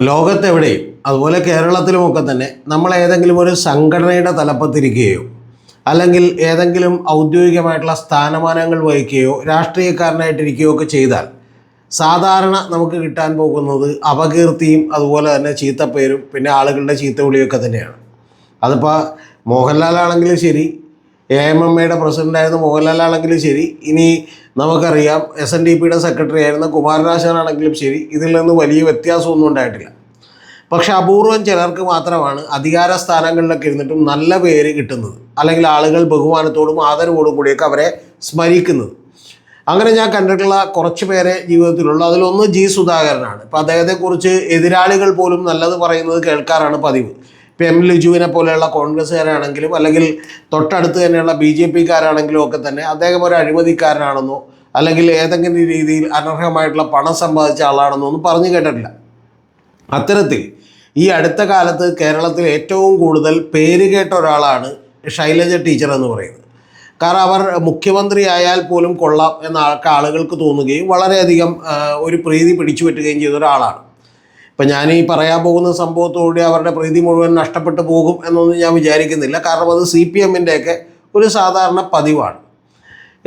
ലോകത്തെവിടെയും അതുപോലെ കേരളത്തിലുമൊക്കെ തന്നെ നമ്മൾ ഏതെങ്കിലും ഒരു സംഘടനയുടെ തലപ്പത്തിരിക്കുകയോ അല്ലെങ്കിൽ ഏതെങ്കിലും ഔദ്യോഗികമായിട്ടുള്ള സ്ഥാനമാനങ്ങൾ വഹിക്കുകയോ രാഷ്ട്രീയക്കാരനായിട്ടിരിക്കുകയോ ഒക്കെ ചെയ്താൽ സാധാരണ നമുക്ക് കിട്ടാൻ പോകുന്നത് അപകീർത്തിയും അതുപോലെ തന്നെ ചീത്തപ്പേരും പിന്നെ ആളുകളുടെ ചീത്ത വിളിയൊക്കെ തന്നെയാണ്. അതിപ്പോൾ മോഹൻലാലാണെങ്കിലും ശരി എ എം എം എയുടെ പ്രസിഡന്റായിരുന്ന മോഹൻലാലാണെങ്കിലും ശരി ഇനി നമുക്കറിയാം എസ് എൻ ഡി പിയുടെ സെക്രട്ടറി ആയിരുന്ന കുമാരനാശാനാണെങ്കിലും ശരി ഇതിൽ നിന്ന് വലിയ വ്യത്യാസമൊന്നും ഉണ്ടായിട്ടില്ല. പക്ഷെ അപൂർവം ചിലർക്ക് മാത്രമാണ് അധികാര സ്ഥാനങ്ങളിലൊക്കെ ഇരുന്നിട്ടും നല്ല പേര് കിട്ടുന്നത്. അല്ലെങ്കിൽ ആളുകൾ ബഹുമാനത്തോടും ആദരവോടും കൂടിയൊക്കെ അവരെ സ്മരിക്കുന്നത്. അങ്ങനെ ഞാൻ കണ്ടിട്ടുള്ള കുറച്ച് പേരെ ജീവിതത്തിലുള്ള. അതിലൊന്ന് ജി സുധാകരനാണ്. ഇപ്പം അദ്ദേഹത്തെക്കുറിച്ച് എതിരാളികൾ പോലും നല്ലത് പറയുന്നത് കേൾക്കാറാണ് പതിവ്. ഇപ്പം എം ലിജുവിനെ പോലെയുള്ള കോൺഗ്രസ്സുകാരാണെങ്കിലും അല്ലെങ്കിൽ തൊട്ടടുത്ത് തന്നെയുള്ള ബി ജെ പിക്കാരാണെങ്കിലും ഒക്കെ തന്നെ അദ്ദേഹം ഒരു അഴിമതിക്കാരനാണെന്നോ അല്ലെങ്കിൽ ഏതെങ്കിലും രീതിയിൽ അനർഹമായിട്ടുള്ള പണം സമ്പാദിച്ച ആളാണെന്നോ ഒന്നും പറഞ്ഞു കേട്ടിട്ടില്ല. അത്തരത്തിൽ ഈ അടുത്ത കാലത്ത് കേരളത്തിൽ ഏറ്റവും കൂടുതൽ പേര് കേട്ട ഒരാളാണ് ശൈലജ ടീച്ചർ എന്ന് പറയുന്നത്. കാരണം അവർ മുഖ്യമന്ത്രി ആയാൽ പോലും കൊള്ളാം എന്ന ആൾക്ക് ആളുകൾക്ക് തോന്നുകയും വളരെയധികം ഒരു പ്രീതി പിടിച്ചു പറ്റുകയും ചെയ്ത ഒരാളാണ്. ഇപ്പം ഞാൻ ഈ പറയാൻ പോകുന്ന സംഭവത്തോടെ അവരുടെ പ്രീതി മുഴുവൻ നഷ്ടപ്പെട്ടു പോകും എന്നൊന്നും ഞാൻ വിചാരിക്കുന്നില്ല. കാരണം അത് സി പി എമ്മിന്റെയൊക്കെ ഒരു സാധാരണ പതിവാണ്.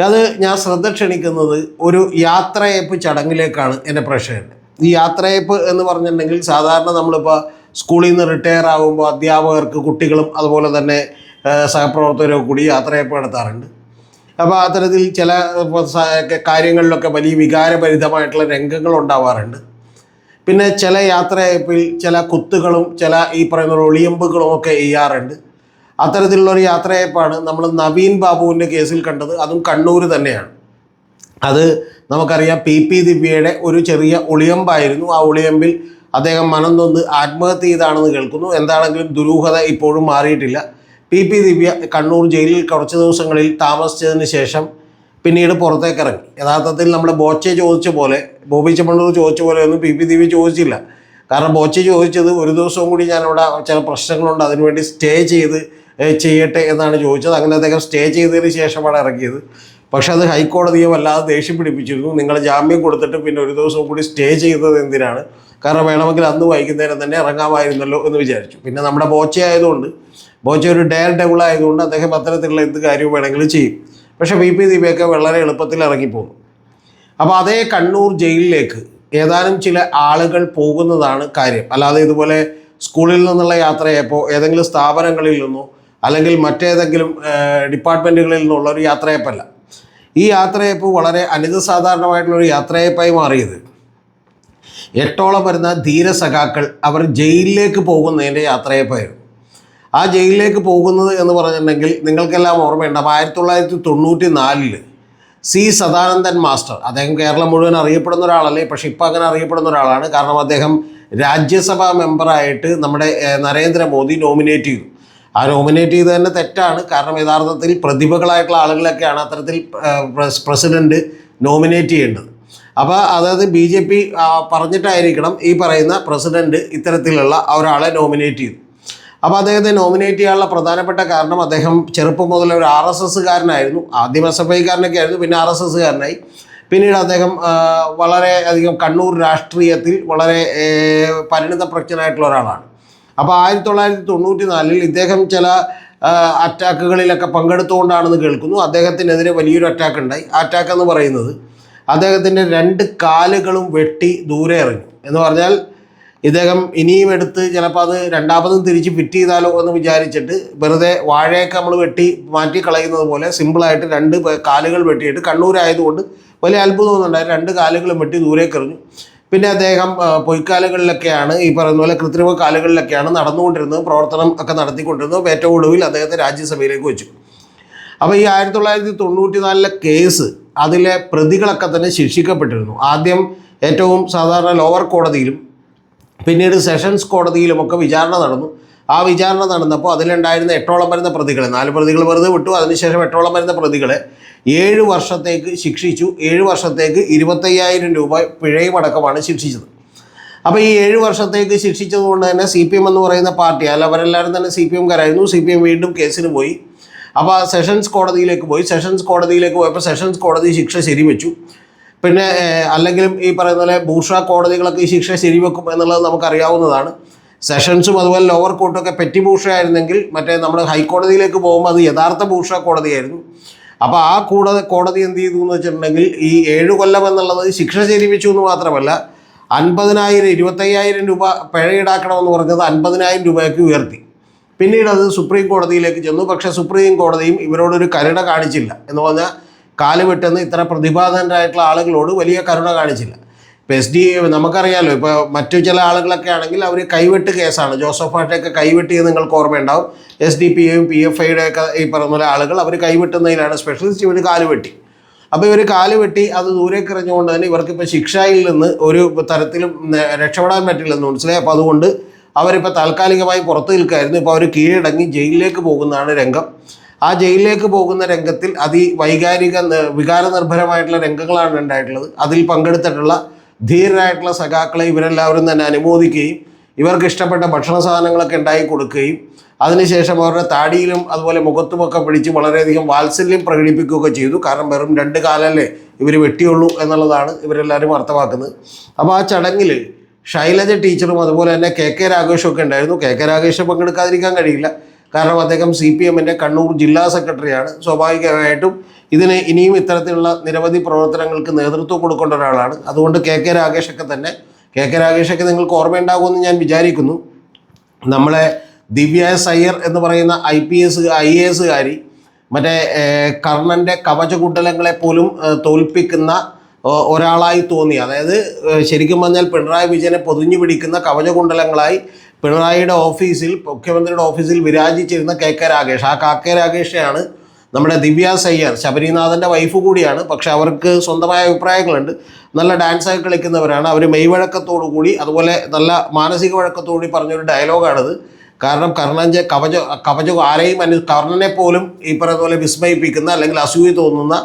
അത് ഞാൻ ശ്രദ്ധ ക്ഷണിക്കുന്നത് ഒരു യാത്രയയപ്പ് ചടങ്ങിലേക്കാണ് എന്റെ പ്രേക്ഷകന്റെ ഈ യാത്രയയപ്പ് എന്ന് പറഞ്ഞിട്ടുണ്ടെങ്കിൽ സാധാരണ നമ്മളിപ്പോൾ സ്കൂളിൽ നിന്ന് റിട്ടയർ ആകുമ്പോൾ അധ്യാപകർക്ക് കുട്ടികളും അതുപോലെ തന്നെ സഹപ്രവർത്തകരും കൂടി യാത്രയയപ്പ് നടത്താറുണ്ട്. അപ്പോൾ അത്തരത്തിൽ ചില കാര്യങ്ങളിലൊക്കെ വലിയ വികാരഭരിതമായിട്ടുള്ള രംഗങ്ങൾ ഉണ്ടാവാറുണ്ട്. പിന്നെ ചില യാത്രയപ്പിൽ ചില കുത്തുകളും ചില ഈ പറയുന്ന ഒളിയമ്പുകളും ഒക്കെ ചെയ്യാറുണ്ട്. അത്തരത്തിലുള്ള ഒരു യാത്രയപ്പാണ് നമ്മൾ നവീൻ ബാബുവിന്റെ കേസിൽ കണ്ടത്. അതും കണ്ണൂർ തന്നെയാണ്. അത് നമുക്കറിയാം പി പി ദിവ്യയുടെ ഒരു ചെറിയ ഒളിയമ്പായിരുന്നു. ആ ഒളിയമ്പിൽ അദ്ദേഹം മനം നൊന്ന് ആത്മഹത്യ ചെയ്താണെന്ന് കേൾക്കുന്നു. എന്താണെങ്കിലും ദുരൂഹത ഇപ്പോഴും മാറിയിട്ടില്ല. പി പി ദിവ്യ കണ്ണൂർ ജയിലിൽ കുറച്ച് ദിവസങ്ങളിൽ താമസിച്ചതിന് ശേഷം പിന്നീട് പുറത്തേക്ക് ഇറങ്ങി. യഥാർത്ഥത്തിൽ നമ്മുടെ ബോച്ചെ ചോദിച്ച പോലെ ബോബി ചെമ്മണ്ണൂർ ചോദിച്ച പോലെ ഒന്നും പി പി ദേവി ചോദിച്ചില്ല. കാരണം ബോച്ചെ ചോദിച്ചത് ഒരു ദിവസവും കൂടി ഞാൻ അവിടെ ചില പ്രശ്നങ്ങളുണ്ട് അതിനുവേണ്ടി സ്റ്റേ ചെയ്ത് ചെയ്യട്ടെ എന്നാണ് ചോദിച്ചത്. അങ്ങനെ അദ്ദേഹം സ്റ്റേ ചെയ്തതിന് ശേഷമാണ് ഇറങ്ങിയത്. പക്ഷെ അത് ഹൈക്കോടതിയെ വല്ലാതെ ദേഷ്യം പിടിപ്പിച്ചിരുന്നു. നിങ്ങൾ ജാമ്യം കൊടുത്തിട്ട് പിന്നെ ഒരു ദിവസവും കൂടി സ്റ്റേ ചെയ്തത് എന്തിനാണ്? കാരണം വേണമെങ്കിൽ അന്ന് വൈകുന്നേരം തന്നെ ഇറങ്ങാമായിരുന്നല്ലോ എന്ന് വിചാരിച്ചു. പിന്നെ നമ്മുടെ ബോച്ച ആയതുകൊണ്ട് ബോച്ച ഒരു ഡയർ ഡെവിൾ ആയതുകൊണ്ട് അദ്ദേഹം അത്തരത്തിലുള്ള എന്ത് കാര്യവും വേണമെങ്കിലും ചെയ്യും. പക്ഷേ വി പി ദീപയൊക്കെ വളരെ എളുപ്പത്തിൽ ഇറങ്ങിപ്പോകുന്നു അപ്പോൾ അതേ കണ്ണൂർ ജയിലിലേക്ക് ഏതാനും ചില ആളുകൾ പോകുന്നതാണ് കാര്യം. അല്ലാതെ ഇതുപോലെ സ്കൂളിൽ നിന്നുള്ള യാത്രയപ്പോൾ ഏതെങ്കിലും സ്ഥാപനങ്ങളിൽ നിന്നോ അല്ലെങ്കിൽ മറ്റേതെങ്കിലും ഡിപ്പാർട്ട്മെന്റുകളിൽ നിന്നുള്ള ഒരു യാത്രയപ്പല്ല. ഈ യാത്രയപ്പ് വളരെ അനിതസാധാരണമായിട്ടുള്ള ഒരു യാത്രയപ്പായി മാറിയത്. എട്ടോളം വരുന്ന ധീരസഖാക്കൾ അവർ ജയിലിലേക്ക് പോകുന്നതിന്റെ യാത്രയപ്പായിരുന്നു. ആ ജയിലിലേക്ക് പോകുന്നത് എന്ന് പറഞ്ഞിട്ടുണ്ടെങ്കിൽ നിങ്ങൾക്കെല്ലാം ഓർമ്മയുണ്ടാവും ആയിരത്തി തൊള്ളായിരത്തി തൊണ്ണൂറ്റി നാലിൽ സി സദാനന്ദൻ മാസ്റ്റർ അദ്ദേഹം കേരളം മുഴുവൻ അറിയപ്പെടുന്ന ഒരാളല്ലേ പക്ഷേ ഇപ്പം അങ്ങനെ അറിയപ്പെടുന്ന ഒരാളാണ്. കാരണം അദ്ദേഹം രാജ്യസഭാ മെമ്പറായിട്ട് നമ്മുടെ നരേന്ദ്രമോദി നോമിനേറ്റ് ചെയ്തു. ആ നോമിനേറ്റ് ചെയ്ത് തന്നെ തെറ്റാണ്. കാരണം യഥാർത്ഥത്തിൽ പ്രതിഭകളായിട്ടുള്ള ആളുകളൊക്കെയാണ് അത്തരത്തിൽ പ്രസിഡന്റ് നോമിനേറ്റ് ചെയ്യേണ്ടത്. അപ്പോൾ അതായത് ബി ജെ പി പറഞ്ഞിട്ടായിരിക്കണം ഈ പറയുന്ന പ്രസിഡന്റ് ഇത്തരത്തിലുള്ള ഒരാളെ നോമിനേറ്റ് ചെയ്തു. അപ്പോൾ അദ്ദേഹത്തെ നോമിനേറ്റ് ചെയ്യാനുള്ള പ്രധാനപ്പെട്ട കാരണം അദ്ദേഹം ചെറുപ്പം മുതൽ ഒരു ആർ എസ് എസ്സുകാരനായിരുന്നു. ആദ്യം എസ് എഫ് ഐക്കാരനൊക്കെ ആയിരുന്നു പിന്നെ ആർ എസ് എസ്സുകാരനായി. പിന്നീട് അദ്ദേഹം വളരെ അധികം കണ്ണൂർ രാഷ്ട്രീയത്തിൽ വളരെ പരിണിത പരിണിതപ്രജ്ഞനായിട്ടുള്ള ഒരാളാണ്. അപ്പോൾ ആയിരത്തി തൊള്ളായിരത്തി തൊണ്ണൂറ്റി നാലിൽ ഇദ്ദേഹം ചില അറ്റാക്കുകളിലൊക്കെ പങ്കെടുത്തുകൊണ്ടാണെന്ന് കേൾക്കുന്നു. അദ്ദേഹത്തിനെതിരെ വലിയൊരു അറ്റാക്ക് ഉണ്ടായി. ആ അറ്റാക്ക് എന്ന് പറയുന്നത് അദ്ദേഹത്തിന്റെ രണ്ട് കാലുകളും വെട്ടി ദൂരെ എറിഞ്ഞു. എന്ന് പറഞ്ഞാൽ ഇദ്ദേഹം ഇനിയും എടുത്ത് ചിലപ്പോൾ അത് രണ്ടാമതും തിരിച്ച് ഫിറ്റ് ചെയ്താലോ എന്ന് വിചാരിച്ചിട്ട് വെറുതെ വാഴയൊക്കെ നമ്മൾ വെട്ടി മാറ്റി കളയുന്നത് പോലെ സിമ്പിളായിട്ട് രണ്ട് കാലുകൾ വെട്ടിയിട്ട് കണ്ണൂരായതുകൊണ്ട് വലിയ അത്ഭുതമൊന്നും ഉണ്ടായി രണ്ട് കാലുകളും വെട്ടി ദൂരേക്ക് എറിഞ്ഞു. പിന്നെ അദ്ദേഹം പൊയ്ക്കാലുകളിലൊക്കെയാണ് ഈ പറയുന്ന പോലെ കൃത്രിമ കാലുകളിലൊക്കെയാണ് നടന്നുകൊണ്ടിരുന്നത് പ്രവർത്തനം ഒക്കെ നടത്തിക്കൊണ്ടിരുന്നത്. ഏറ്റവും ഒടുവിൽ അദ്ദേഹത്തെ രാജ്യസഭയിലേക്ക് വെച്ചു. അപ്പോൾ ഈ ആയിരത്തി തൊള്ളായിരത്തി തൊണ്ണൂറ്റി നാലിലെ കേസ് അതിലെ പ്രതികളൊക്കെ തന്നെ ശിക്ഷിക്കപ്പെട്ടിരുന്നു. ആദ്യം ഏറ്റവും സാധാരണ ലോവർ കോടതിയിലും പിന്നീട് സെഷൻസ് കോടതിയിലും ഒക്കെ വിചാരണ നടന്നു. ആ വിചാരണ നടന്നപ്പോൾ അതിലുണ്ടായിരുന്ന എട്ടോളം വരുന്ന പ്രതികളെ നാല് പ്രതികൾ വെറുതെ വിട്ടു. അതിനുശേഷം എട്ടോളം വരുന്ന പ്രതികളെ ഏഴ് വർഷത്തേക്ക് ശിക്ഷിച്ചു. ഏഴ് വർഷത്തേക്ക് ഇരുപത്തയ്യായിരം രൂപ പിഴയും അടക്കമാണ് ശിക്ഷിച്ചത്. അപ്പോൾ ഈ ഏഴ് വർഷത്തേക്ക് ശിക്ഷിച്ചത് കൊണ്ട് തന്നെ സി പി എം എന്ന് പറയുന്ന പാർട്ടി അല്ല അവരെല്ലാവരും തന്നെ സി പി എംകാരായിരുന്നു സി പി എം വീണ്ടും കേസിന് പോയി. അപ്പോൾ സെഷൻസ് കോടതിയിലേക്ക് പോയി. സെഷൻസ് കോടതിയിലേക്ക് പോയപ്പോൾ സെഷൻസ് കോടതി ശിക്ഷ ശരിവെച്ചു. പിന്നെ അല്ലെങ്കിലും ഈ പറയുന്ന പോലെ ഭൂഷാ കോടതികളൊക്കെ ഈ ശിക്ഷ ശരിവെക്കും എന്നുള്ളത് നമുക്കറിയാവുന്നതാണ്. സെഷൻസും അതുപോലെ ലോവർ കോർട്ടൊക്കെ പെറ്റി ഭൂഷയായിരുന്നെങ്കിൽ മറ്റേ നമ്മൾ ഹൈക്കോടതിയിലേക്ക് പോകുമ്പോൾ അത് യഥാർത്ഥ ഭൂഷാ കോടതിയായിരുന്നു. അപ്പോൾ ആ കൂട കോടതി എന്ത് ചെയ്തു എന്ന് വെച്ചിട്ടുണ്ടെങ്കിൽ ഈ ഏഴ് കൊല്ലം എന്നുള്ളത് ശിക്ഷ ശരിവിച്ചു എന്ന് മാത്രമല്ല അൻപതിനായിരം ഇരുപത്തയ്യായിരം രൂപ പിഴ ഈടാക്കണമെന്ന് പറഞ്ഞത് അൻപതിനായിരം രൂപയ്ക്ക് ഉയർത്തി. പിന്നീട് അത് സുപ്രീം കോടതിയിലേക്ക് ചെന്നു. പക്ഷേ സുപ്രീം കോടതിയും ഇവരോടൊരു കരുണ കാണിച്ചില്ല. എന്ന് പറഞ്ഞാൽ കാൽ വിട്ടെന്ന് ഇത്ര പ്രതിഭാധനരായിട്ടുള്ള ആളുകളോട് വലിയ കരുണ കാണിച്ചില്ല. ഇപ്പോൾ എസ് ഡി നമുക്കറിയാമല്ലോ ഇപ്പോൾ മറ്റു ചില ആളുകളൊക്കെ ആണെങ്കിൽ അവർ കൈവെട്ട് കേസാണ്. ജോസഫ് ആട്ടയൊക്കെ കൈവെട്ടിയത് നിങ്ങൾക്ക് ഓർമ്മയുണ്ടാവും. എസ് ഡി പി എയും പി എഫ് ഐയുടെ ഒക്കെ ഈ പറഞ്ഞ പോലെ ആളുകൾ അവർ കൈവെട്ടുന്നതിലാണ് സ്പെഷ്യലിസ്റ്റ് ഇവർ കാൽ വെട്ടി. അപ്പോൾ ഇവർ കാൽ വെട്ടി അത് ദൂരേക്ക് എറിഞ്ഞുകൊണ്ട് തന്നെ ഇവർക്കിപ്പോൾ ശിക്ഷയിൽ നിന്ന് ഒരു തരത്തിലും രക്ഷപ്പെടാൻ പറ്റില്ലെന്ന് മനസ്സിലായി. അപ്പോൾ അതുകൊണ്ട് അവരിപ്പോൾ താൽക്കാലികമായി പുറത്ത് നിൽക്കായിരുന്നു. ഇപ്പോൾ അവർ കീഴടങ്ങി ജയിലിലേക്ക് പോകുന്നതാണ് രംഗം. ആ ജയിലിലേക്ക് പോകുന്ന രംഗത്തിൽ അതി വൈകാരിക വികാര നിർഭരമായിട്ടുള്ള രംഗങ്ങളാണ് ഉണ്ടായിട്ടുള്ളത്. അതിൽ പങ്കെടുത്തിട്ടുള്ള ധീരരായിട്ടുള്ള സഖാക്കളെ ഇവരെല്ലാവരും തന്നെ അനുമോദിക്കുകയും ഇവർക്ക് ഇഷ്ടപ്പെട്ട ഭക്ഷണ സാധനങ്ങളൊക്കെ ഉണ്ടാക്കി കൊടുക്കുകയും അതിനുശേഷം അവരുടെ താടിയിലും അതുപോലെ മുഖത്തുമൊക്കെ പിടിച്ച് വളരെയധികം വാത്സല്യം പ്രകടിപ്പിക്കുകയൊക്കെ ചെയ്തു. കാരണം വെറും രണ്ട് കാലല്ലേ ഇവർ വെട്ടിയുള്ളൂ എന്നുള്ളതാണ് ഇവരെല്ലാവരും അർത്ഥമാക്കുന്നത്. അപ്പോൾ ആ ചടങ്ങിൽ ശൈലജ ടീച്ചറും അതുപോലെ തന്നെ കെ കെ രാഘേഷും ഒക്കെ ഉണ്ടായിരുന്നു. കെ കെ രാഘേഷ് പങ്കെടുക്കാതിരിക്കാൻ കഴിയില്ല. കാരണം അദ്ദേഹം സി പി എമ്മിന്റെ കണ്ണൂർ ജില്ലാ സെക്രട്ടറിയാണ്. സ്വാഭാവികമായിട്ടും ഇതിന് ഇനിയും ഇത്തരത്തിലുള്ള നിരവധി പ്രവർത്തനങ്ങൾക്ക് നേതൃത്വം കൊടുക്കേണ്ട ഒരാളാണ്. അതുകൊണ്ട് കെ കെ രാഗേഷൊക്കെ തന്നെ കെ കെ രാഗേഷൊക്കെ നിങ്ങൾക്ക് ഓർമ്മയുണ്ടാകുമെന്ന് ഞാൻ വിചാരിക്കുന്നു. നമ്മളെ ദിവ്യ എസ് അയ്യർ എന്ന് പറയുന്ന I P S I A എസുകാരി മറ്റേ കർണന്റെ കവചകുണ്ടലങ്ങളെ പോലും തോൽപ്പിക്കുന്ന ഒരാളായി തോന്നി. അതായത് ശരിക്കും പറഞ്ഞാൽ പിണറായി വിജയനെ പൊതിഞ്ഞു പിടിക്കുന്ന കവചകുണ്ടലങ്ങളായി പിണറായിയുടെ ഓഫീസിൽ മുഖ്യമന്ത്രിയുടെ ഓഫീസിൽ വിരാജിച്ചിരുന്ന കെ കെ രാകേഷ്. ആ കാക്കെ കെ നമ്മുടെ ദിവ്യ സയ്യർ ശബരിനാഥന്റെ വൈഫ് കൂടിയാണ്. പക്ഷെ അവർക്ക് സ്വന്തമായ അഭിപ്രായങ്ങളുണ്ട്. നല്ല ഡാൻസ് ഒക്കെ കളിക്കുന്നവരാണ്. അവർ മെയ്വഴക്കത്തോടു കൂടി അതുപോലെ നല്ല മാനസിക വഴക്കത്തോടു കൂടി പറഞ്ഞൊരു ഡയലോഗാണിത് കാരണം കർണന്റെ കവച കവച ആരെയും അനു കർണനെ പോലും ഈ പറയുന്ന പോലെ വിസ്മയിപ്പിക്കുന്ന അല്ലെങ്കിൽ അസൂയ തോന്നുന്ന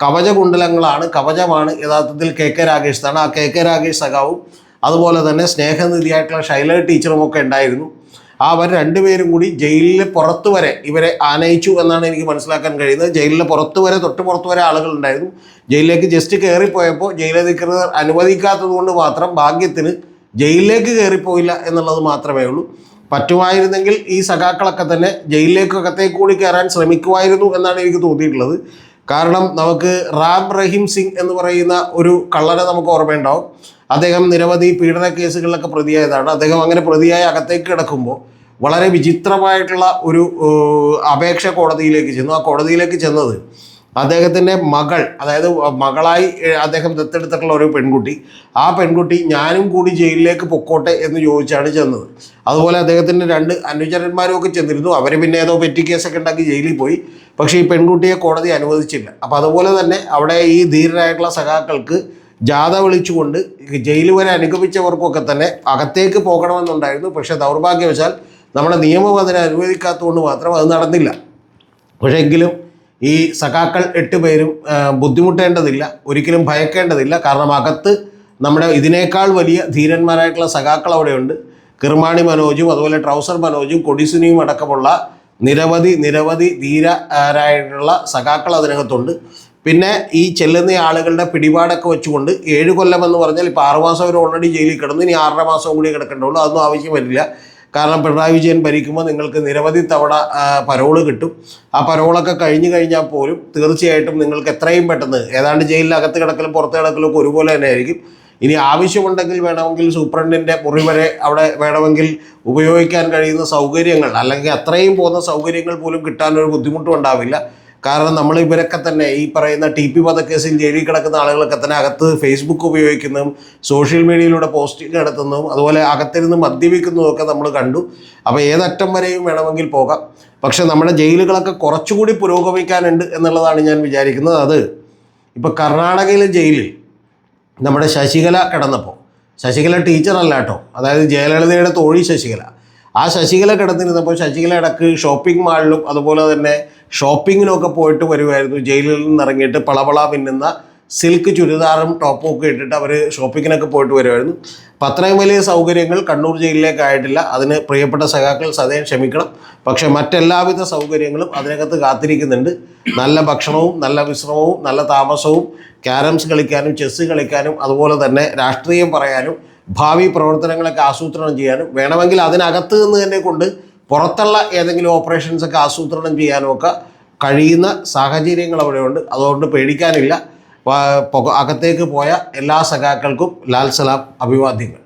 കവചകുണ്ടലങ്ങളാണ് കവചമാണ് യഥാർത്ഥത്തിൽ കെ കെ രാഗേഷ് ആണ് ആ കെ കെ രാഗേഷ് സഖാവും അതുപോലെ തന്നെ സ്നേഹനിധിയായിട്ടുള്ള ശൈല ടീച്ചറും ഒക്കെ ഉണ്ടായിരുന്നു. ആ അവർ രണ്ടുപേരും കൂടി ജയിലിന് പുറത്തു വരെ ഇവരെ ആനയിച്ചു എന്നാണ് എനിക്ക് മനസ്സിലാക്കാൻ കഴിയുന്നത്. ജയിലിന് പുറത്തു വരെ തൊട്ട് പുറത്തു വരെ ആളുകളുണ്ടായിരുന്നു ജയിലിലേക്ക് ജസ്റ്റ് കയറിപ്പോയപ്പോൾ ജയിലധികൃതർ അനുവദിക്കാത്തത് കൊണ്ട് മാത്രം ഭാഗ്യത്തിന് ജയിലിലേക്ക് കയറിപ്പോയില്ല എന്നുള്ളത് മാത്രമേ ഉള്ളൂ. പറ്റുമായിരുന്നെങ്കിൽ ഈ സഖാക്കളൊക്കെ തന്നെ ജയിലിലേക്കകത്തേക്ക് കൂടി കയറാൻ ശ്രമിക്കുമായിരുന്നു എന്നാണ് എനിക്ക് തോന്നിയിട്ടുള്ളത്. കാരണം നമുക്ക് റാം റഹീം സിംഗ് എന്ന് പറയുന്ന ഒരു കള്ളനെ നമുക്ക് ഓർമ്മയുണ്ടാവും. അദ്ദേഹം നിരവധി പീഡന കേസുകളിലൊക്കെ പ്രതിയായതാണ്. അദ്ദേഹം അങ്ങനെ പ്രതിയായ അകത്തേക്ക് കിടക്കുമ്പോൾ വളരെ വിചിത്രമായിട്ടുള്ള ഒരു അപേക്ഷ കോടതിയിലേക്ക് ചെന്നു. ആ കോടതിയിലേക്ക് ചെന്നത് അദ്ദേഹത്തിന്റെ മകൾ അതായത് മകളായി അദ്ദേഹം ദത്തെടുത്തിട്ടുള്ള ഒരു പെൺകുട്ടി. ആ പെൺകുട്ടി ഞാനും കൂടി ജയിലിലേക്ക് പൊക്കോട്ടെ എന്ന് ചോദിച്ചാണ് ചെന്നത്. അതുപോലെ അദ്ദേഹത്തിന്റെ രണ്ട് അനുചരന്മാരും ഒക്കെ ചെന്നിരുന്നു. അവർ പിന്നെ ഏതോ പെറ്റി കേസൊക്കെ ഉണ്ടാക്കി ജയിലിൽ പോയി. പക്ഷേ ഈ പെൺകുട്ടിയെ കോടതി അനുവദിച്ചില്ല. അപ്പോൾ അതുപോലെ തന്നെ അവിടെ ഈ ധീരരായിട്ടുള്ള സഖാക്കൾക്ക് ജാഥ വിളിച്ചുകൊണ്ട് ജയിൽ വരെ അനുഗമിച്ചവർക്കൊക്കെ തന്നെ അകത്തേക്ക് പോകണമെന്നുണ്ടായിരുന്നു. പക്ഷേ ദൗർഭാഗ്യവശാൽ നമ്മുടെ നിയമം അതിനെ അനുവദിക്കാത്തതുകൊണ്ട് മാത്രം അത് നടന്നില്ല. പക്ഷേ എങ്കിലും ഈ സഖാക്കൾ എട്ട് പേരും ബുദ്ധിമുട്ടേണ്ടതില്ല ഒരിക്കലും ഭയക്കേണ്ടതില്ല. കാരണം അകത്ത് നമ്മുടെ ഇതിനേക്കാൾ വലിയ ധീരന്മാരായിട്ടുള്ള സഖാക്കൾ അവിടെയുണ്ട്. കിർമാണി മനോജും അതുപോലെ ട്രൗസർ മനോജും കൊടിസുനിയും അടക്കമുള്ള നിരവധി നിരവധി ധീരരായിട്ടുള്ള സഖാക്കൾ അതിനകത്തുണ്ട്. പിന്നെ ഈ ചെല്ലുന്ന ആളുകളുടെ പിടിപാടൊക്കെ വെച്ചുകൊണ്ട് ഏഴ് കൊല്ലം എന്ന് പറഞ്ഞാൽ ഇപ്പോൾ ആറ് മാസം അവർ ഓൾറെഡി ജയിലിൽ കിടന്നു. ഇനി ആറര മാസം കൂടി കിടക്കേണ്ടുള്ളൂ. അതൊന്നും ആവശ്യം വരില്ല. കാരണം പിണറായി വിജയൻ ഭരിക്കുമ്പോൾ നിങ്ങൾക്ക് നിരവധി തവണ പരോൾ കിട്ടും. ആ പരോളൊക്കെ കഴിഞ്ഞു കഴിഞ്ഞാൽ പോലും തീർച്ചയായിട്ടും നിങ്ങൾക്ക് എത്രയും പെട്ടെന്ന് ഏതാണ്ട് ജയിലിനകത്ത് കിടക്കലും പുറത്ത് കിടക്കലും ഒക്കെ ഒരുപോലെ തന്നെ ആയിരിക്കും. ഇനി ആവശ്യമുണ്ടെങ്കിൽ വേണമെങ്കിൽ സൂപ്രണ്ടിന്റെ മുറി വരെ അവിടെ വേണമെങ്കിൽ ഉപയോഗിക്കാൻ കഴിയുന്ന സൗകര്യങ്ങൾ അല്ലെങ്കിൽ അത്രയും പോകുന്ന സൗകര്യങ്ങൾ പോലും കിട്ടാനൊരു ബുദ്ധിമുട്ടും ഉണ്ടാവില്ല. കാരണം നമ്മൾ ഇവരൊക്കെ തന്നെ ഈ പറയുന്ന ടി പി വധക്കേസിൽ ജയിലിൽ കിടക്കുന്ന ആളുകളൊക്കെ തന്നെ അകത്ത് ഫേസ്ബുക്ക് ഉപയോഗിക്കുന്നതും സോഷ്യൽ മീഡിയയിലൂടെ പോസ്റ്റിംഗ് നടത്തുന്നതും അതുപോലെ അകത്തിരുന്ന് മദ്യപിക്കുന്നതും ഒക്കെ നമ്മൾ കണ്ടു. അപ്പോൾ ഏതറ്റം വരെയും വേണമെങ്കിൽ പോകാം. പക്ഷെ നമ്മുടെ ജയിലുകളൊക്കെ കുറച്ചുകൂടി പുരോഗമിക്കാനുണ്ട് എന്നുള്ളതാണ് ഞാൻ വിചാരിക്കുന്നത്. അത് ഇപ്പോൾ കർണാടകയിലെ ജയിലിൽ നമ്മുടെ ശശികല കിടന്നപ്പോൾ ശശികല ടീച്ചറല്ല കേട്ടോ അതായത് ജയലളിതയുടെ തോഴി ശശികല. ആ ശശികല കിടന്നിരുന്നപ്പോൾ ശശികല ഇടയ്ക്ക് ഷോപ്പിംഗ് മാളിലും അതുപോലെ തന്നെ ഷോപ്പിങ്ങിനൊക്കെ പോയിട്ട് വരുമായിരുന്നു ജയിലിൽ നിന്ന് ഇറങ്ങിയിട്ട് പളപള പിന്നുന്ന സിൽക്ക് ചുരിദാറും ടോപ്പും ഒക്കെ ഇട്ടിട്ട് അവർ ഷോപ്പിങ്ങിനൊക്കെ പോയിട്ട് വരുമായിരുന്നു അപ്പം അത്രയും വലിയ സൗകര്യങ്ങൾ കണ്ണൂർ ജയിലിലേക്ക് ആയിട്ടില്ല. അതിന് പ്രിയപ്പെട്ട സഖാക്കൾ സദയം ക്ഷമിക്കണം. പക്ഷേ മറ്റെല്ലാവിധ സൗകര്യങ്ങളും അതിനകത്ത് കാത്തിരിക്കുന്നുണ്ട്. നല്ല ഭക്ഷണവും നല്ല വിശ്രമവും നല്ല താമസവും ക്യാരംസ് കളിക്കാനും ചെസ്സ് കളിക്കാനും അതുപോലെ തന്നെ രാഷ്ട്രീയം പറയാനും ഭാവി പ്രവർത്തനങ്ങളൊക്കെ ആസൂത്രണം ചെയ്യാനും വേണമെങ്കിൽ അതിനകത്ത് നിന്ന് തന്നെ കൊണ്ട് പുറത്തുള്ള ഏതെങ്കിലും ഓപ്പറേഷൻസ് ഒക്കെ ആസൂത്രണം ചെയ്യാനോ ഒക്കെ കഴിയുന്ന സാഹചര്യങ്ങൾ അവിടെയുണ്ട്. അതുകൊണ്ട് പേടിക്കാനില്ല. അകത്തേക്ക് പോയ എല്ലാ സഖാക്കൾക്കും ലാൽ സലാം അഭിവാദ്യങ്ങൾ.